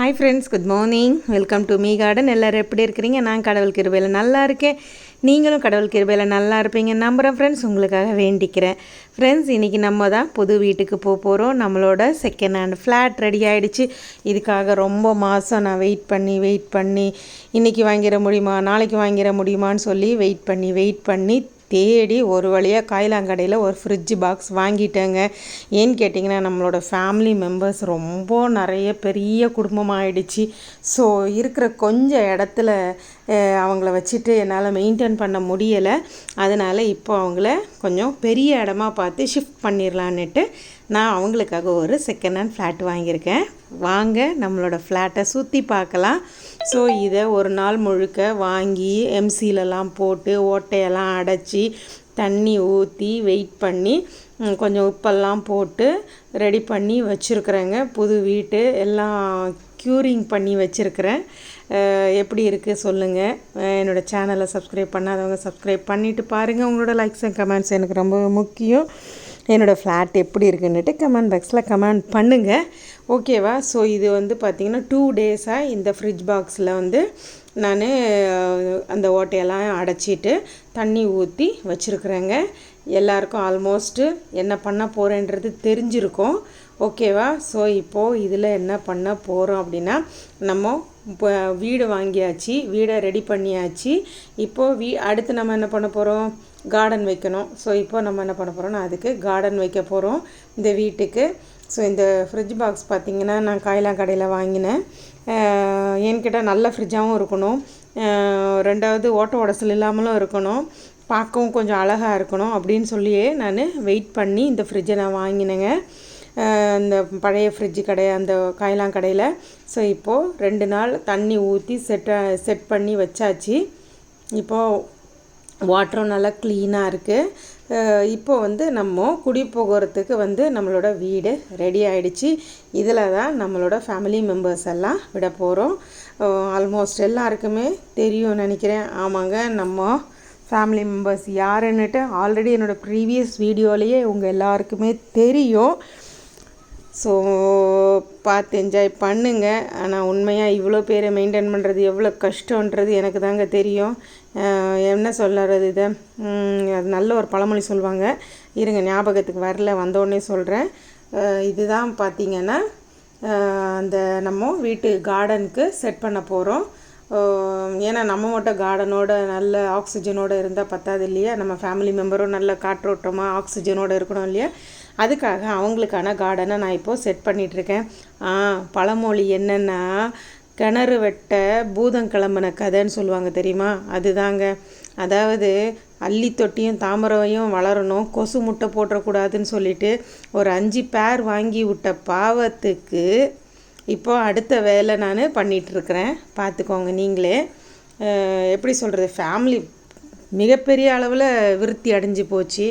Hi friends good morning welcome to me garden எல்லோரும் எப்படி இருக்கிறீங்க? நான் கடவுள் கிருபையில் நல்லா இருக்கேன். நீங்களும் கடவுள் கிருபையில் நல்லா இருப்பீங்க நம்புகிறேன் ஃப்ரெண்ட்ஸ் உங்களுக்காக வேண்டிக்கிறேன். ஃப்ரெண்ட்ஸ் இன்றைக்கி நம்ம தான் புது வீட்டுக்கு போக போகிறோம் நம்மளோட செகண்ட் ஹேண்ட் ஃப்ளாட் ரெடி ஆகிடுச்சு இதுக்காக ரொம்ப மாதம் நான் வெயிட் பண்ணி வெயிட் பண்ணி இன்றைக்கி வாங்கிட முடியுமா? நாளைக்கு வாங்கிட முடியுமான்னு சொல்லி வெயிட் பண்ணி வெயிட் பண்ணி தேடி ஒரு வழியாக காயிலாங்கடையில் ஒரு ஃப்ரிட்ஜ் பாக்ஸ் வாங்கிட்டேங்க. ஏன்னு கேட்டிங்கன்னா நம்மளோட ஃபேமிலி மெம்பர்ஸ் ரொம்ப நிறைய பெரிய குடும்பமாகிடுச்சு ஸோ இருக்கிற கொஞ்சம் இடத்துல அவங்கள வச்சுட்டு என்னால் மெயின்டைன் பண்ண முடியலை. அதனால் இப்போ அவங்கள கொஞ்சம் பெரிய இடமா பார்த்து ஷிஃப்ட் பண்ணிடலான்னுட்டு நான் அவங்களுக்காக ஒரு செகண்ட் ஹேண்ட் ஃப்ளாட் வாங்கியிருக்கேன். வாங்க நம்மளோட ஃப்ளாட்டை சுற்றி பார்க்கலாம். ஸோ இதை ஒரு நாள் முழுக்க வாங்கி எம்சிலெலாம் போட்டு ஓட்டையெல்லாம் அடைச்சி தண்ணி ஊற்றி வெயிட் பண்ணி கொஞ்சம் உப்பெல்லாம் போட்டு ரெடி பண்ணி வச்சுருக்குறேங்க. புது வீட்டு எல்லாம் க்யூரிங் பண்ணி வச்சுருக்கிறேன். எப்படி இருக்குது சொல்லுங்கள் என்னோடய சேனலை சப்ஸ்கிரைப் பண்ணாதவங்க சப்ஸ்கிரைப் பண்ணிவிட்டு பாருங்கள் உங்களோட லைக்ஸ் அண்ட் கமெண்ட்ஸ் எனக்கு ரொம்ப முக்கியம். என்னோடய ஃப்ளாட் எப்படி இருக்குன்னுட்டு கமெண்ட் பாக்ஸில் கமெண்ட் பண்ணுங்கள் ஓகேவா ஸோ இது வந்து பார்த்திங்கன்னா டூ டேஸாக இந்த ஃப்ரிட்ஜ் பாக்ஸில் வந்து நான் அந்த ஓட்டையெல்லாம் அடைச்சிட்டு தண்ணி ஊற்றி வச்சுருக்குறேங்க. எல்லாருக்கும் ஆல்மோஸ்ட்டு என்ன பண்ண போகிறேன்றது தெரிஞ்சிருக்கும். ஓகேவா ஸோ இப்போது இதில் என்ன பண்ண போகிறோம் அப்படின்னா நம்ம இப்போ வீடு வாங்கியாச்சு வீடை ரெடி பண்ணியாச்சு. இப்போது வீ அடுத்து நம்ம என்ன பண்ண போகிறோம் கார்டன் வைக்கணும். ஸோ இப்போ நம்ம என்ன பண்ண போகிறோம்னா அதுக்கு கார்டன் வைக்க போகிறோம் இந்த வீட்டுக்கு. ஸோ இந்த ஃப்ரிட்ஜ் பாக்ஸ் பார்த்திங்கன்னா நான் காயலா கடையில் வாங்கினேன். என்கிட்ட நல்ல ஃப்ரிட்ஜாகவும் இருக்கணும். ரெண்டாவது ஓட்ட உடசல் இல்லாமலும் இருக்கணும். பார்க்கவும் கொஞ்சம் அழகாக இருக்கணும் அப்படின்னு சொல்லியே நான் வெயிட் பண்ணி இந்த ஃப்ரிட்ஜை நான் வாங்கினேங்க. இந்த பழைய ஃப்ரிட்ஜு கடை அந்த காயெலாம் கடையில். ஸோ இப்போது ரெண்டு நாள் தண்ணி ஊற்றி செட் செட் பண்ணி வச்சாச்சு. இப்போது வாட்டரும் நல்லா க்ளீனாக இருக்குது இப்போ வந்து நம்ம குடி போகிறதுக்கு வந்து நம்மளோட வீடு ரெடி ஆகிடுச்சு இதில் தான் நம்மளோட ஃபேமிலி மெம்பர்ஸ் எல்லாம் விட போகிறோம் ஆல்மோஸ்ட் எல்லாருக்குமே தெரியும் நினைக்கிறேன். ஆமாங்க நம்ம ஃபேமிலி மெம்பர்ஸ் யாருன்னுட்டு ஆல்ரெடி என்னோடய ப்ரீவியஸ் வீடியோலேயே உங்கள் எல்லாருக்குமே தெரியும். ஸோ பார்த்து என்ஜாய் பண்ணுங்கள் ஆனால் உண்மையாக இவ்வளோ பேரை மெயின்டைன் பண்ணுறது எவ்வளோ கஷ்டன்றது எனக்கு தாங்க தெரியும். என்ன சொல்லுறது இதை? அது நல்ல ஒரு பழமொழி சொல்லுவாங்க. இருங்க ஞாபகத்துக்கு வரல வந்தோடனே சொல்கிறேன் இதுதான் பார்த்திங்கன்னா அந்த நம்ம வீட்டு கார்டனுக்கு செட் பண்ண போகிறோம் ஏன்னா நம்ம மட்டும் கார்டனோட நல்ல ஆக்சிஜனோடு இருந்தால் பத்தாது இல்லையா? நம்ம ஃபேமிலி மெம்பரும் நல்ல காற்றோட்டமாக ஆக்சிஜனோடு இருக்கணும் இல்லையா? அதுக்காக அவங்களுக்கான கார்டனை நான் இப்போது செட் பண்ணிகிட்ருக்கேன் பழமொழி என்னென்னா கிணறு வெட்ட பூதம் கிளம்புன கதைன்னு சொல்லுவாங்க தெரியுமா? அதுதாங்க. அதாவது அள்ளி தொட்டியும் தாமரையும் வளரணும் கொசு முட்டை போட்டுறக்கூடாதுன்னு சொல்லிட்டு ஒரு அஞ்சு பேர் வாங்கி விட்ட பாவத்துக்கு இப்போ அடுத்த வேலை நான் பண்ணிகிட்ருக்கிறேன் பார்த்துக்கோங்க நீங்களே. எப்படி சொல்கிறது ஃபேமிலி மிகப்பெரிய அளவில் விருத்தி அடைஞ்சு போச்சு.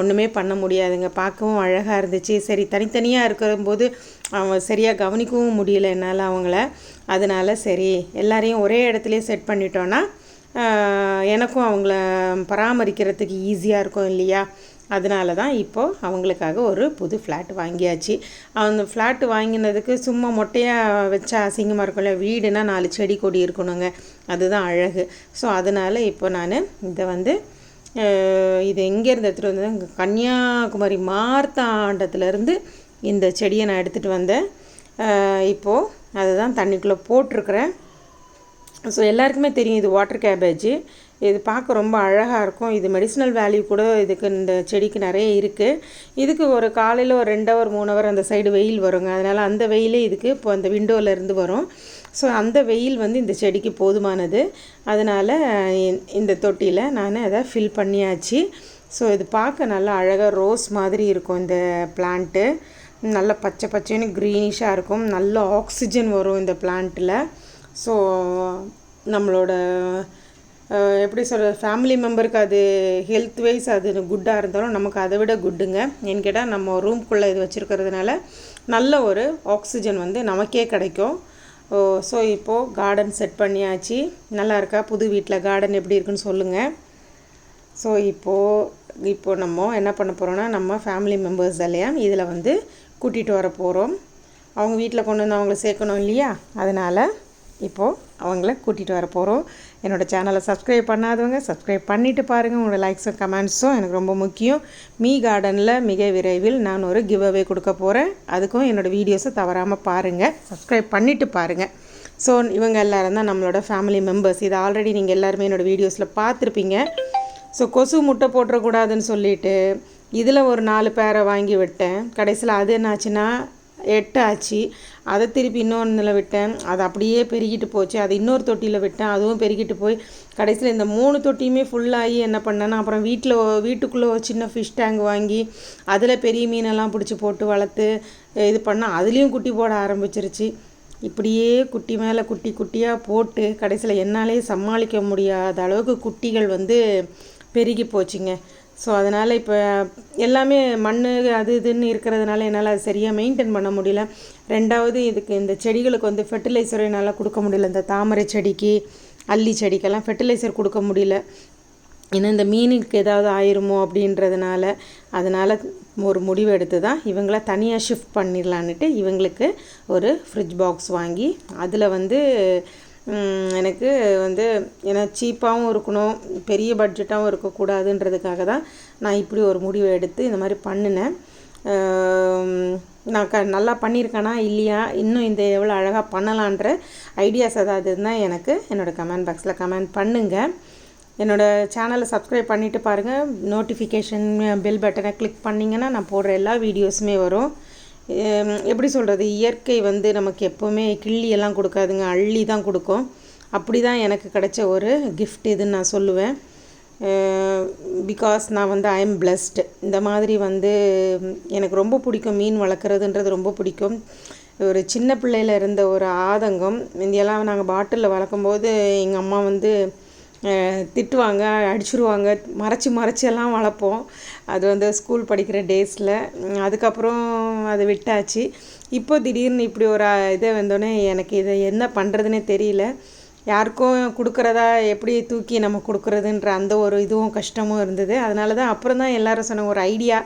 ஒன்றுமே பண்ண முடியாதுங்க. பார்க்கவும் அழகாக இருந்துச்சு. சரி தனித்தனியாக இருக்கிறம்போது அவன் சரியாக கவனிக்கவும் முடியல என்னால் அவங்கள. அதனால் சரி எல்லாரையும் ஒரே இடத்துலையே செட் பண்ணிட்டோன்னா எனக்கும் அவங்கள பராமரிக்கிறதுக்கு ஈஸியாக இருக்கும் இல்லையா? அதனால தான் இப்போது அவங்களுக்காக ஒரு புது ஃப்ளாட் வாங்கியாச்சு. அந்த ஃப்ளாட் வாங்கினதுக்கு சும்மா மொட்டையாக வச்சா அசிங்கமாக இருக்கும்ல வீடுனா நாலு செடி கொடி இருக்கணுங்க. அதுதான் அழகு. ஸோ அதனால் இப்போ நான் இதை வந்து இது எங்கேருந்து எடுத்துகிட்டு வந்தேன் கன்னியாகுமரி மார்த்தாண்டத்துலேருந்து இந்த செடியை நான் எடுத்துகிட்டு வந்தேன். இப்போது அதுதான் தண்ணிக்குள்ளே போட்டிருக்கிறேன். ஸோ எல்லாருக்குமே தெரியும் இது வாட்டர் கேபேஜு இது பார்க்க ரொம்ப அழகாக இருக்கும். இது மெடிசினல் வேல்யூ கூட இதுக்கு இந்த செடிக்கு நிறைய இருக்குது இதுக்கு ஒரு காலையில் ஒரு ரெண்டு ஹவர் மூணு ஹவர் அந்த சைடு வெயில் வருங்க. அதனால் அந்த வெயிலே இதுக்கு இப்போ அந்த விண்டோவிலேருந்து வரும். ஸோ அந்த வெயில் வந்து இந்த செடிக்கு போதுமானது. அதனால் இந்த தொட்டியில் நான் அதை ஃபில் பண்ணியாச்சு. ஸோ இது பார்க்க நல்லா அழகாக ரோஸ் மாதிரி இருக்கும் இந்த பிளான்ட்டு நல்ல பச்சை பச்சைன்னு க்ரீனிஷாக இருக்கும். நல்ல ஆக்சிஜன் வரும் இந்த பிளான்ட்டில் ஸோ நம்மளோட எப்படி சொல்கிறது ஃபேமிலி மெம்பருக்கு அது ஹெல்த் வைஸ் அது குட்டாக இருந்தாலும் நமக்கு அதை விட குட்டுங்க ஏன்னு கேட்டால் நம்ம ரூம்குள்ளே இது வச்சுருக்கிறதுனால நல்ல ஒரு ஆக்சிஜன் வந்து நமக்கே கிடைக்கும். ஓ ஸோ இப்போது கார்டன் செட் பண்ணியாச்சு. நல்லா இருக்கா புது வீட்டில் கார்டன் எப்படி இருக்குன்னு சொல்லுங்கள் ஸோ இப்போது இப்போது நம்ம என்ன பண்ண போகிறோன்னா நம்ம ஃபேமிலி மெம்பர்ஸ் இல்லையா? இதில் வந்து கூட்டிகிட்டு வர போகிறோம் அவங்க வீட்டில் கொண்டு வந்து அவங்கள சேர்க்கணும் இல்லையா? அதனால் இப்போது அவங்கள கூட்டிகிட்டு வர போகிறோம் என்னோடய சேனலை சப்ஸ்கிரைப் பண்ணாதவங்க சப்ஸ்கிரைப் பண்ணிவிட்டு பாருங்கள் உங்களோட லைக்ஸும் கமெண்ட்ஸும் எனக்கு ரொம்ப முக்கியம். மீ கார்டனில் மிக விரைவில் நான் ஒரு கிவ் அவே கொடுக்க போகிறேன் அதுக்கும் என்னோடய வீடியோஸை தவறாமல் பாருங்கள் சப்ஸ்கிரைப் பண்ணிவிட்டு பாருங்கள் ஸோ இவங்க எல்லோரும் தான் நம்மளோட ஃபேமிலி மெம்பர்ஸ் இது ஆல்ரெடி நீங்கள் எல்லாருமே என்னோடய வீடியோஸில் பார்த்துருப்பீங்க. ஸோ கொசு முட்டை போட்டுறக்கூடாதுன்னு சொல்லிட்டு இதில் ஒரு நாலு பேரை வாங்கி விட்டேன். கடைசியில் அது என்னாச்சுன்னா எட்டு ஆச்சு அதை திருப்பி இன்னொன்றில் விட்டேன். அது அப்படியே பெருகிட்டு போச்சு. அது இன்னொரு தொட்டியில் விட்டேன். அதுவும் பெருகிட்டு போய் கடைசியில் இந்த மூணு தொட்டியுமே ஃபுல்லாகி என்ன பண்ணேன்னா அப்புறம் வீட்டில் வீட்டுக்குள்ளே ஒரு சின்ன ஃபிஷ் டேங்க் வாங்கி அதில் பெரிய மீனெல்லாம் பிடிச்சி போட்டு வளர்த்து இது பண்ணால் அதுலேயும் குட்டி போட ஆரம்பிச்சிருச்சு. இப்படியே குட்டி மேலே குட்டி குட்டியாக போட்டு கடைசியில் என்னாலே சமாளிக்க முடியாத அளவுக்கு குட்டிகள் வந்து பெருகி போச்சுங்க. ஸோ அதனால் இப்போ எல்லாமே மண் அது இதுன்னு இருக்கிறதுனால என்னால் அது சரியாக மெயின்டைன் பண்ண முடியல. ரெண்டாவது இதுக்கு இந்த செடிகளுக்கு வந்து ஃபெர்டிலைசர் என்னால் கொடுக்க முடியல. இந்த தாமரை செடிக்கு அல்லி செடிக்கெல்லாம் ஃபெர்டிலைசர் கொடுக்க முடியல. ஏன்னா இந்த மீனுக்கு ஏதாவது ஆயிருமோ அப்படின்றதுனால அதனால் ஒரு முடிவு எடுத்து தான் இவங்கள தனியாக ஷிஃப்ட் பண்ணிடலான்ட்டு இவங்களுக்கு ஒரு ஃப்ரிட்ஜ் பாக்ஸ் வாங்கி அதில் வந்து எனக்கு வந்து ஏன்னா சீப்பாகவும் இருக்கணும் பெரிய பட்ஜெட்டாகவும் இருக்கக்கூடாதுன்றதுக்காக தான் நான் இப்படி ஒரு முடிவை எடுத்து இந்த மாதிரி பண்ணினேன். நான் க நல்லா பண்ணியிருக்கேனா இல்லையா இன்னும் இந்த எவ்வளோ அழகாக பண்ணலான்ற ஐடியாஸ் ஏதாவது இருந்தால் எனக்கு என்னோடய கமெண்ட் பாக்ஸில் கமெண்ட் பண்ணுங்கள் என்னோடய சேனலை சப்ஸ்கிரைப் பண்ணிவிட்டு பாருங்கள் நோட்டிஃபிகேஷன் பெல் பட்டனை கிளிக் பண்ணிங்கன்னா நான் போடுற எல்லா வீடியோஸுமே வரும். எப்படி சொல்கிறது இயற்கை வந்து நமக்கு எப்போவுமே கிள்ளியெல்லாம் கொடுக்காதுங்க. அள்ளி தான் கொடுக்கும். அப்படி தான் எனக்கு கிடைச்ச ஒரு கிஃப்ட் இதுன்னு நான் சொல்லுவேன். பிகாஸ் நான் வந்து ஐ எம் பிளஸ்டு இந்த மாதிரி வந்து எனக்கு ரொம்ப பிடிக்கும் மீன் வளர்க்குறதுன்றது ரொம்ப பிடிக்கும். ஒரு சின்ன பிள்ளையில் இருந்த ஒரு ஆதங்கம். இந்தியெல்லாம் நாங்கள் பாட்டிலில் வளர்க்கும்போது எங்கள் அம்மா வந்து திட்டுவாங்க அடிச்சுருவாங்க. மறைச்சி மறைச்செல்லாம் வளர்ப்போம். அது வந்து ஸ்கூல் படிக்கிற டேஸில் அதுக்கப்புறம் அது விட்டாச்சு. இப்போ திடீர்னு இப்படி ஒரு இதை வந்தோடனே எனக்கு இதை என்ன பண்ணுறதுனே தெரியல. யாருக்கும் கொடுக்குறதா எப்படி தூக்கி நம்ம கொடுக்குறதுன்ற அந்த ஒரு இதுவும் கஷ்டமும் இருந்தது. அதனால தான் அப்புறம் தான் எல்லோரும் சொன்ன ஒரு ஐடியா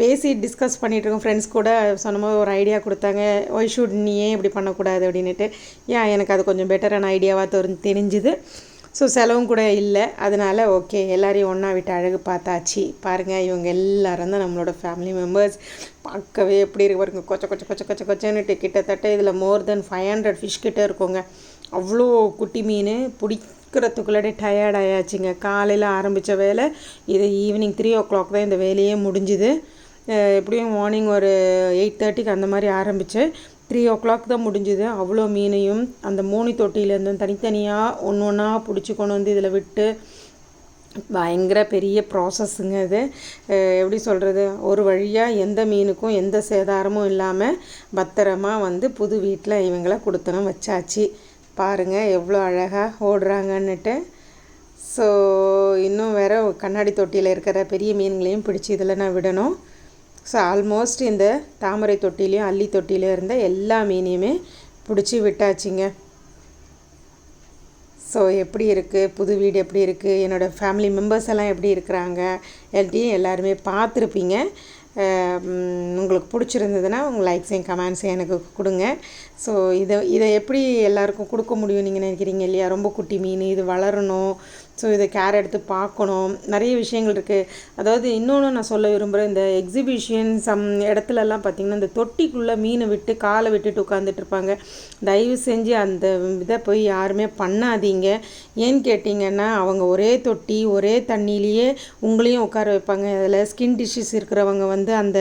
பேசி டிஸ்கஸ் பண்ணிகிட்ருக்கோம் ஃப்ரெண்ட்ஸ் கூட சொன்னபோது ஒரு ஐடியா கொடுத்தாங்க. ஒய் ஷுட் நீ ஏன் இப்படி பண்ணக்கூடாது? அப்படின்ட்டு ஏன் எனக்கு அது கொஞ்சம் பெட்டரான ஐடியாவாக தெரிஞ்சுது. ஸோ செலவும் கூட இல்லை. அதனால் ஓகே எல்லோரையும் ஒன்றா விட்டு அழகு பார்த்தாச்சு. பாருங்கள் இவங்க எல்லோரும் தான் நம்மளோட ஃபேமிலி மெம்பர்ஸ் பார்க்கவே எப்படி இருக்கு பாருங்க. கொச்ச கொச்ச கொச்ச கொச்ச கொச்சன்னுட்டு கிட்டத்தட்ட இதில் more than five hundred fish கிட்டே இருக்குங்க. அவ்வளோ குட்டி மீன் பிடிக்கிறதுக்குள்ளாடி டயர்ட் ஆயாச்சுங்க. காலையில் ஆரம்பித்த வேலை இது ஈவினிங் த்ரீ ஓ கிளாக் தான் இந்த வேலையே முடிஞ்சுது. எப்படியும் மார்னிங் ஒரு எயிட் தேர்ட்டிக்கு அந்த மாதிரி ஆரம்பித்து த்ரீ ஓ கிளாக் தான் முடிஞ்சுது. அவ்வளோ மீனையும் அந்த மூணு தொட்டியிலேருந்து தனித்தனியாக ஒன்று ஒன்றா பிடிச்சி கொண்டு வந்து இதில் விட்டு பயங்கர பெரிய ப்ராசஸ்ஸுங்க இது. எப்படி சொல்கிறது ஒரு வழியாக எந்த மீனுக்கும் எந்த சேதாரமும் இல்லாமல் பத்திரமாக வந்து புது வீட்டில் இவங்கள கொடுத்தனும் வச்சாச்சு. பாருங்கள் எவ்வளோ அழகாக ஓடுறாங்கன்னுட்டு. ஸோ இன்னும் வேறு கண்ணாடி தொட்டியில் இருக்கிற பெரிய மீன்களையும் பிடிச்சி இதில் நான் விடணும். ஸோ ஆல்மோஸ்ட் இந்த தாமரை தொட்டிலையும் அள்ளி தொட்டிலையும் இருந்த எல்லா மீனையுமே பிடிச்சி விட்டாச்சுங்க. ஸோ எப்படி இருக்குது புது வீடு எப்படி இருக்குது என்னோடய ஃபேமிலி மெம்பர்ஸ் எல்லாம் எப்படி இருக்கிறாங்க? எல்லாத்தையும் எல்லாருமே பார்த்துருப்பீங்க. உங்களுக்கு பிடிச்சிருந்ததுன்னா உங்கள் லைக்ஸையும் கமெண்ட்ஸையும் எனக்கு கொடுங்க. ஸோ இதை இதை எப்படி எல்லாருக்கும் கொடுக்க முடியும் நீங்கள் நினைக்கிறீங்க இல்லையா? ரொம்ப குட்டி மீன் இது வளரணும். ஸோ இதை கேர் எடுத்து பார்க்கணும். நிறைய விஷயங்கள் இருக்குது அதாவது இன்னொன்று நான் சொல்ல விரும்புகிறேன் இந்த எக்ஸிபிஷன் சம் இடத்துலலாம் பார்த்திங்கன்னா இந்த தொட்டிக்குள்ளே மீனை விட்டு காலை விட்டுட்டு உட்காந்துட்ருப்பாங்க தயவு செஞ்சு அந்த இதை போய் யாருமே பண்ணாதீங்க. ஏன்னு கேட்டிங்கன்னா அவங்க ஒரே தொட்டி ஒரே தண்ணியிலேயே உங்களையும் உட்கார வைப்பாங்க. அதில் ஸ்கின் டிஷ்யூஸ் இருக்கிறவங்க வந்து வந்து அந்த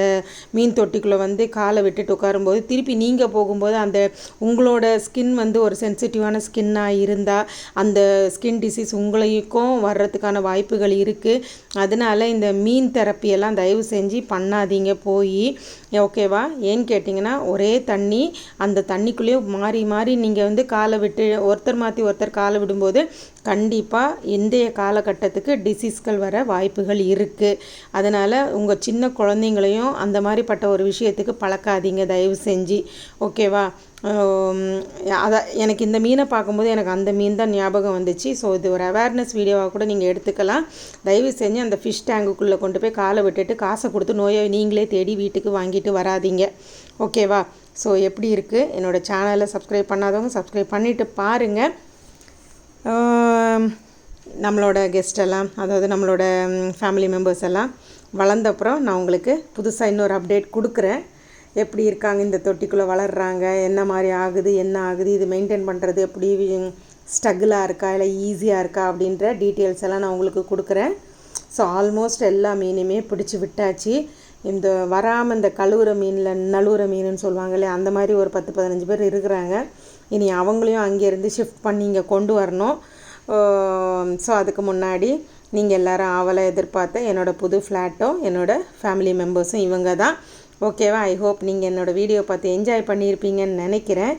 மீன் தொட்டிக்குள்ளே வந்து காலை விட்டுட்டு உட்காரும்போது திருப்பி நீங்கள் போகும்போது அந்த உங்களோட ஸ்கின் வந்து ஒரு சென்சிட்டிவான ஸ்கின்னாக இருந்தால் அந்த ஸ்கின் டிசீஸ் உங்களுக்கும் வர்றதுக்கான வாய்ப்புகள் இருக்குது அதனால் இந்த மீன் தெரப்பியெல்லாம் தயவு செஞ்சு பண்ணாதீங்க. போய் ஓகேவா ஏன்னு கேட்டிங்கன்னா ஒரே தண்ணி அந்த தண்ணிக்குள்ளேயே மாறி மாறி நீங்கள் வந்து காலை விட்டு ஒருத்தர் மாற்றி ஒருத்தர் காலை விடும்போது கண்டிப்பாக இன்றைய காலகட்டத்துக்கு டிசீஸ்கள் வர வாய்ப்புகள் இருக்குது அதனால் உங்கள் சின்ன குழந்தைங்களையும் அந்த மாதிரிப்பட்ட ஒரு விஷயத்துக்கு பழக்காதீங்க. தயவு செஞ்சு. ஓகேவா அதை எனக்கு இந்த மீனை பார்க்கும்போது எனக்கு அந்த மீன் தான் ஞாபகம் வந்துச்சு. ஸோ இது ஒரு அவேர்னஸ் வீடியோவாக கூட நீங்கள் எடுத்துக்கலாம். தயவு செஞ்சு அந்த ஃபிஷ் டேங்குக்குள்ளே கொண்டு போய் காலை விட்டுட்டு காசை கொடுத்து நோயை நீங்களே தேடி வீட்டுக்கு வாங்கிட்டு வராதிங்க. ஓகேவா ஸோ எப்படி இருக்குது என்னோடய சேனலை சப்ஸ்கிரைப் பண்ணாதவங்க சப்ஸ்கிரைப் பண்ணிவிட்டு பாருங்கள் நம்மளோட கெஸ்டெல்லாம் அதாவது நம்மளோட ஃபேமிலி மெம்பர்ஸ் எல்லாம் வளர்ந்தப்புறம் நான் உங்களுக்கு புதுசாக இன்னொரு அப்டேட் கொடுக்குறேன். எப்படி இருக்காங்க இந்த தொட்டிக்குள்ளே வளர்கிறாங்க என்ன மாதிரி ஆகுது என்ன ஆகுது இது மெயின்டைன் பண்ணுறது எப்படி ஸ்ட்ரகிளாக இருக்கா இல்லை ஈஸியாக இருக்கா அப்படின்ற டீட்டெயில்ஸ் எல்லாம் நான் உங்களுக்கு கொடுக்குறேன். ஸோ ஆல்மோஸ்ட் எல்லா மீனுமே பிடிச்சி விட்டாச்சு. இந்த வராமல் இந்த கழுவுற மீனில் நழுவுற மீனுன்னு சொல்லுவாங்க இல்லையா அந்த மாதிரி ஒரு பத்து பதினஞ்சு பேர் இருக்கிறாங்க. இனி அவங்களையும் அங்கேருந்து ஷிஃப்ட் பண்ணி இங்கே கொண்டு வரணும். ஸோ அதுக்கு முன்னாடி நீங்கள் எல்லோரும் ஆவலை எதிர்பார்த்த என்னோடய புது ஃப்ளாட்டும் என்னோடய ஃபேமிலி மெம்பர்ஸும் இவங்க தான். ஓகேவா ஐ ஹோப் நீங்கள் என்னோடய வீடியோ பார்த்து என்ஜாய் பண்ணியிருப்பீங்கன்னு நினைக்கிறேன்.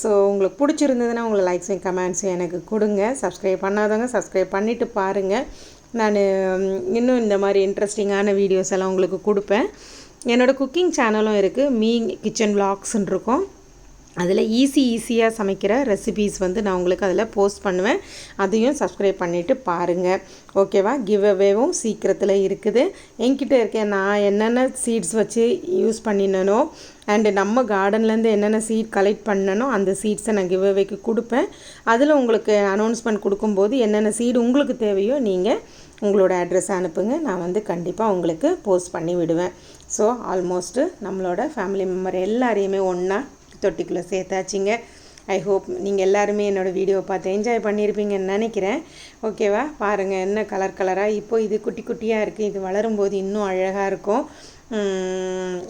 ஸோ உங்களுக்கு பிடிச்சிருந்ததுன்னா உங்களை லைக்ஸையும் கமெண்ட்ஸும் எனக்கு கொடுங்க. சப்ஸ்கிரைப் பண்ணாதவங்க சப்ஸ்கிரைப் பண்ணிவிட்டு பாருங்கள் நான் இன்னும் இந்த மாதிரி இன்ட்ரெஸ்டிங்கான வீடியோஸ் எல்லாம் உங்களுக்கு கொடுப்பேன். என்னோடய குக்கிங் சேனலும் இருக்குது மீ கிச்சன் விளாக்ஸ்ன்னு இருக்கும். அதில் ஈஸி ஈஸியாக சமைக்கிற ரெசிபீஸ் வந்து நான் உங்களுக்கு அதில் போஸ்ட் பண்ணுவேன். அதையும் சப்ஸ்கிரைப் பண்ணிவிட்டு பாருங்கள் ஓகேவா கிவ் அவேவும் சீக்கிரத்தில் இருக்குது. என்கிட்ட இருக்கேன் நான் என்னென்ன சீட்ஸ் வச்சு யூஸ் பண்ணினனோ அண்டு நம்ம கார்டன்லேருந்து என்னென்ன சீட் கலெக்ட் பண்ணனோ அந்த சீட்ஸை நான் கிவ் அவேக்கு கொடுப்பேன். அதில் உங்களுக்கு அனௌன்ஸ்மெண்ட் கொடுக்கும்போது என்னென்ன சீடு உங்களுக்கு தேவையோ நீங்கள் உங்களோட அட்ரஸ் அனுப்புங்க. நான் வந்து கண்டிப்பாக உங்களுக்கு போஸ்ட் பண்ணி விடுவேன். ஸோ ஆல்மோஸ்ட்டு நம்மளோட ஃபேமிலி மெம்பர் எல்லாரையுமே ஒன்றா தொட்டிக்குள்ளே சேர்த்தாச்சிங்க. ஐ ஹோப் நீங்கள் எல்லாருமே என்னோடய வீடியோவை பார்த்து என்ஜாய் பண்ணியிருப்பீங்கன்னு நினைக்கிறேன். ஓகேவா பாருங்கள் என்ன கலர் கலராக இப்போ இது குட்டி குட்டியாக இருக்குது இது வளரும்போது இன்னும் அழகாக இருக்கும்.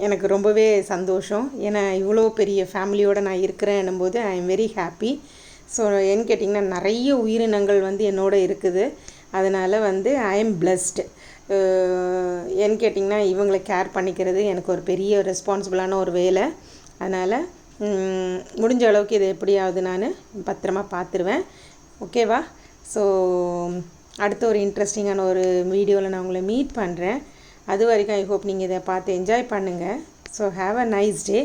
எனக்கு ரொம்பவே சந்தோஷம். ஏன்னா இவ்வளோ பெரிய ஃபேமிலியோடு நான் இருக்கிறேன் போது I am very happy so என்ன கேட்டிங்கன்னா நிறைய உயிரினங்கள் வந்து என்னோட இருக்குது. அதனால் வந்து ஐ எம் பிளஸ்டு ஏன்னு கேட்டிங்கன்னா இவங்களை கேர் பண்ணிக்கிறது எனக்கு ஒரு பெரிய ரெஸ்பான்சிபிளான ஒரு வேலை. அதனால் முடிஞ்ச அளவுக்கு இதை எப்படியாவது நான் பத்திரமா பார்த்துருவேன். ஓகேவா? ஸோ அடுத்த ஒரு இன்ட்ரெஸ்டிங்கான ஒரு வீடியோவில் நான் உங்களை மீட் பண்ணுறேன் அது வரைக்கும் ஐ ஹோப் நீங்கள் இதை பார்த்து என்ஜாய் பண்ணுங்கள் so have a nice day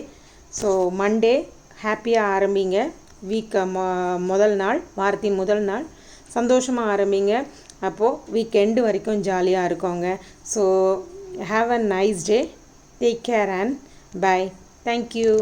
so Monday ஹாப்பியாக ஆரம்பிங்க. வீக் மொ முதல் நாள் வாரத்தின் முதல் நாள். சந்தோஷமாக ஆரம்பிங்க. அப்போது வீக்கெண்டு வரைக்கும் ஜாலியாக இருக்கோங்க. So have a nice day take care and bye thank you